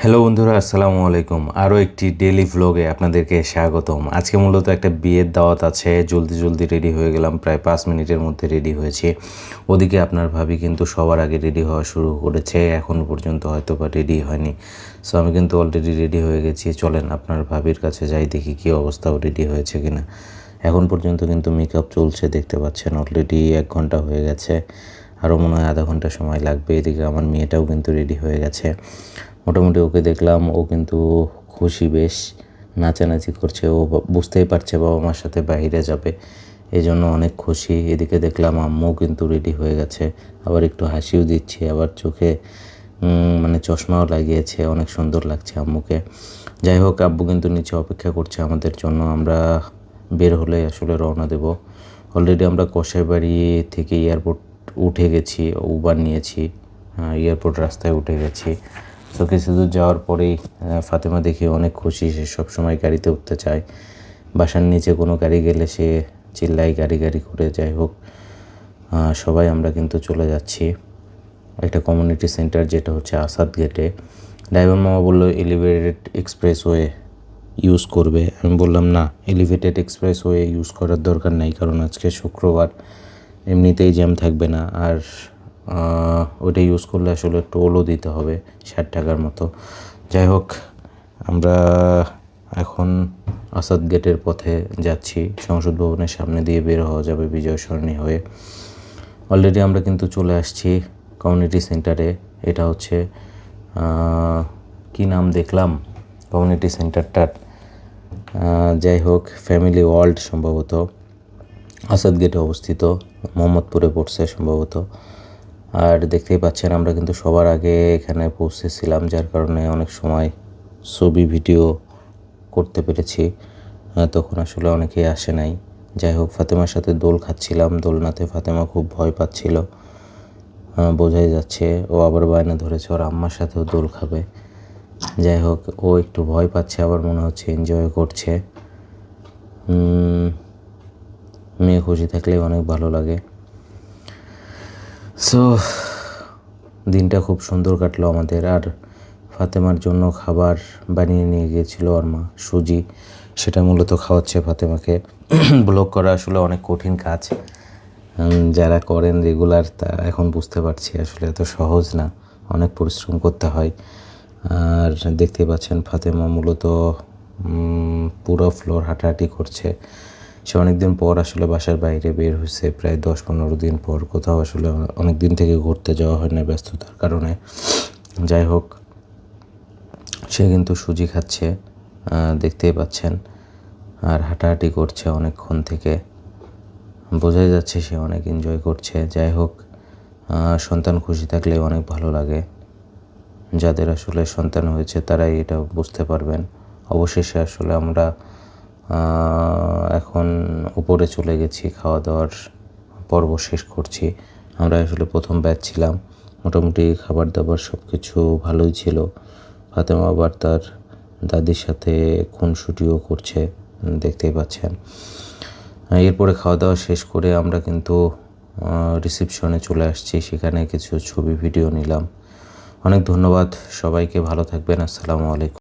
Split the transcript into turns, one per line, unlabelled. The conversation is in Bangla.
হ্যালো বন্ধুরা, আসসালামু আলাইকুম। আরও একটি ডেলি ভ্লগে আপনাদেরকে স্বাগতম। আজকে মূলত একটা বিয়ের দাওয়াত আছে। জলদি জলদি রেডি হয়ে গেলাম। প্রায় পাঁচ মিনিটের মধ্যে রেডি হয়েছে। ওদিকে আপনার ভাবি কিন্তু সবার আগে রেডি হওয়া শুরু করেছে। এখন পর্যন্ত হয়তো বা রেডি হয়নি। সো আমি কিন্তু অলরেডি রেডি হয়ে গেছি। চলেন আপনার ভাবির কাছে যাই, দেখি কী অবস্থাও রেডি হয়েছে কিনা। এখন পর্যন্ত কিন্তু মেকআপ চলছে, দেখতে পাচ্ছেন অলরেডি এক ঘণ্টা হয়ে গেছে। আরও মনে হয় আধা ঘণ্টা সময় লাগবে। এদিকে আমার মেয়েটাও কিন্তু রেডি হয়ে গেছে। মোটামুটি ওকে দেখলাম, ও কিন্তু খুশি বেশ, নাচানাচি করছে। ও বুঝতেই পারছে বাবা মার সাথে বাইরে যাবে। এই জন্য অনেক খুশি। এদিকে দেখলাম আম্মু কিন্তু রেডি হয়ে গেছে। আবার একটু হাসিও দিচ্ছে, আবার চোখে মানে চশমাও লাগিয়েছে। অনেক সুন্দর লাগছে আম্মুকে। যাই হোক, আব্বু কিন্তু নিচে অপেক্ষা করছে আমাদের জন্য। আমরা বের হলে আসলে রওনা দেব। অলরেডি আমরা কষাই বাড়ি থেকে এয়ারপোর্ট উঠে গেছি উবার নিয়েছি এয়ারপোর্ট রাস্তায় উঠে গেছি। তো কিছু দূর যাওয়ার পরেই ফাতেমা দেখি অনেক খুশি, সে সবসময় গাড়িতে উঠতে চায়। বাসার নিচে কোনো গাড়ি গেলে সে চিল্লাই গাড়ি গাড়ি করে, যাই হোক সবাই আমরা কিন্তু চলে যাচ্ছি। একটা কমিউনিটি সেন্টার যেটা হচ্ছে আসাদ গেটে ড্রাইভার মামা বলল এলিভেটেড এক্সপ্রেস এক্সপ্রেসওয়ে ইউজ করবে। আমি বললাম, না এলিভেটেড এক্সপ্রেস এক্সপ্রেসওয়ে ইউজ করার দরকার নাই, কারণ আজকে শুক্রবার। এমনিতেই জ্যাম থাকবে না। আর ওটা ইউজ করলে আসলে টোলও দিতে হবে ষাট টাকার মতো। যাই হোক, আমরা এখন আসাদ গেটের পথে যাচ্ছি। সংসদ ভবনের সামনে দিয়ে বের হওয়া যাবে বিজয় সরণি হয়ে। অলরেডি আমরা কিন্তু চলে আসছি কমিউনিটি সেন্টারে এটা হচ্ছে কি নাম দেখলাম? কমিউনিটি সেন্টারটার যাই হোক ফ্যামিলি ওয়ার্ল্ড সম্ভবত। আসাদ গেটে অবস্থিত, মোহাম্মদপুরে পড়ছে সম্ভবত। আর দেখতেই পাচ্ছেন, আমরা কিন্তু সবার আগে এখানে পৌঁছেছিলাম, যার কারণে অনেক সময় ছবি, ভিডিও করতে পেরেছি। তখন আসলে অনেকেই আসে নাই। যাই হোক, ফাতেমার সাথে দোল খাচ্ছিলাম। দোলনাতে ফাতেমা খুব ভয় পাচ্ছিল। বোঝাই যাচ্ছে, ও আবার বায়না ধরেছে, ওর আম্মার সাথেও দোল খাবে। যাই হোক, ও একটু ভয় পাচ্ছে, আবার মনে হচ্ছে এনজয় করছে। মেয়ে খুশি থাকলে অনেক ভালো লাগে। সো দিনটা খুব সুন্দর কাটলো আমাদের। আর ফাতেমার জন্য খাবার বানিয়ে নিয়ে গিয়েছিল ওর মা, সুজি। সেটা মূলত খাওয়াচ্ছে ফাতেমাকে। ব্লগ করা আসলে অনেক কঠিন কাজ। যারা করেন রেগুলার, তা এখন বুঝতে পারছি আসলে এত সহজ না। অনেক পরিশ্রম করতে হয়। আর দেখতে পাচ্ছেন ফাতেমা মূলত পুরো ফ্লোর হাঁটাহাঁটি করছে। সে অনেকদিন পর আসলে বাসার বাইরে বের হয়েছে, প্রায় দশ পনেরো দিন পর। কোথাও আসলে অনেক দিন থেকে ঘুরতে যাওয়া হয় না ব্যস্ততার কারণে। যাই হোক, সে কিন্তু সুজি খাচ্ছে দেখতেই পাচ্ছেন। আর হাঁটাহাঁটি করছে অনেকক্ষণ থেকে। বোঝাই যাচ্ছে সে অনেক এনজয় করছে। যাই হোক সন্তান খুশি থাকলে অনেক ভালো লাগে। যাদের আসলে সন্তান হয়েছে তারাই এটা বুঝতে পারবেন। অবশেষে আসলে আমরা এখন উপরে চলে গেছি খাওয়া দাওয়ার পর্ব শেষ করছি। আমরা আসলে প্রথম ব্যাচ ছিলাম। মোটামুটি খাবার দাবার সব কিছু ভালোই ছিল। ফাতেমা আবার তার দাদির সাথে খুনসুটিও করছে, দেখতেই পাচ্ছেন। এরপরে খাওয়া দাওয়া শেষ করে আমরা কিন্তু রিসেপশনে চলে আসছি। সেখানে কিছু ছবি ভিডিও নিলাম। অনেক ধন্যবাদ সবাইকে, ভালো থাকবেন। আসসালামু আলাইকুম।